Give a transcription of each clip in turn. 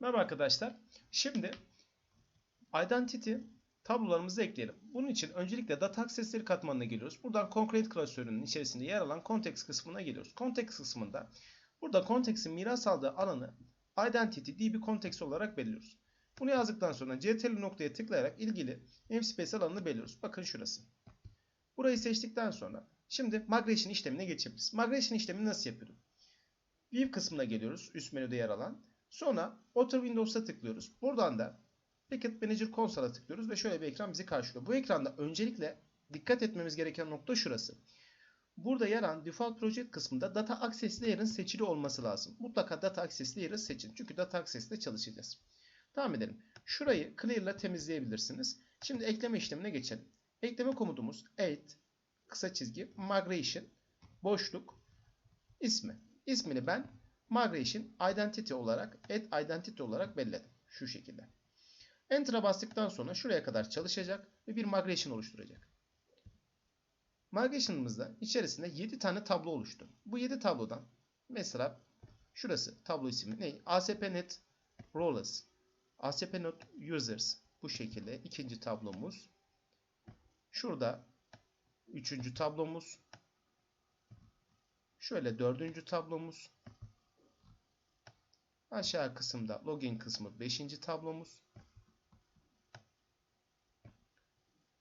Merhaba arkadaşlar. Şimdi identity tablolarımızı ekleyelim. Bunun için öncelikle data access'leri katmanına geliyoruz. Buradan concrete klasörünün içerisinde yer alan context kısmına geliyoruz. Context kısmında burada context'in miras aldığı alanı identity db context olarak belirliyoruz. Bunu yazdıktan sonra ctrl noktaya tıklayarak ilgili namespace alanını belirliyoruz. Bakın şurası. Burayı seçtikten sonra şimdi migration işlemine geçebiliriz. Migration işlemini nasıl yapıyoruz? View kısmına geliyoruz. Üst menüde yer alan. Sonra Otter Windows'a tıklıyoruz. Buradan da Packet Manager Console'a tıklıyoruz ve şöyle bir ekran bizi karşılıyor. Bu ekranda öncelikle dikkat etmemiz gereken nokta şurası. Burada yer alan Default Project kısmında Data Access Layer'ın seçili olması lazım. Mutlaka Data Access Layer'ı seçin. Çünkü Data Access ile çalışacağız. Devam edelim. Şurayı Clear ile temizleyebilirsiniz. Şimdi ekleme işlemine geçelim. Ekleme komutumuz add kısa çizgi migration boşluk ismi. İsmini ben migration identity olarak add identity olarak belirledim. Şu şekilde. Enter'a bastıktan sonra şuraya kadar çalışacak ve bir migration oluşturacak. Migration'ımızda içerisinde 7 tane tablo oluştu. Bu 7 tablodan mesela şurası tablo ismi ne? ASP.NET Rollers, ASP.NET Users bu şekilde ikinci tablomuz. Şurada üçüncü tablomuz. Şöyle dördüncü tablomuz. Aşağı kısımda login kısmı 5. tablomuz.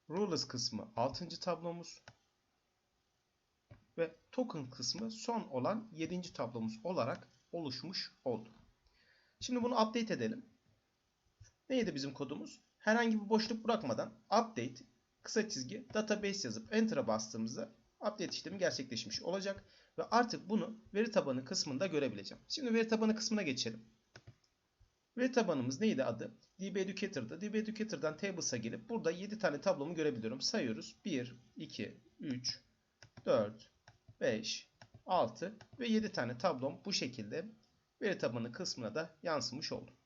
Rulers kısmı 6. tablomuz. Ve token kısmı son olan 7. tablomuz olarak oluşmuş oldu. Şimdi bunu update edelim. Neydi bizim kodumuz? Herhangi bir boşluk bırakmadan update kısa çizgi database yazıp enter'a bastığımızda update işlemi gerçekleşmiş olacak. Ve artık bunu veri tabanı kısmında görebileceğim. Şimdi veri tabanı kısmına geçelim. Veri tabanımız neydi adı? DB Educator'da. DB Educator'dan Tables'a gelip burada 7 tane tablomu görebiliyorum. Sayıyoruz. 1, 2, 3, 4, 5, 6 ve 7 tane tablom bu şekilde veri tabanı kısmına da yansımış oldu.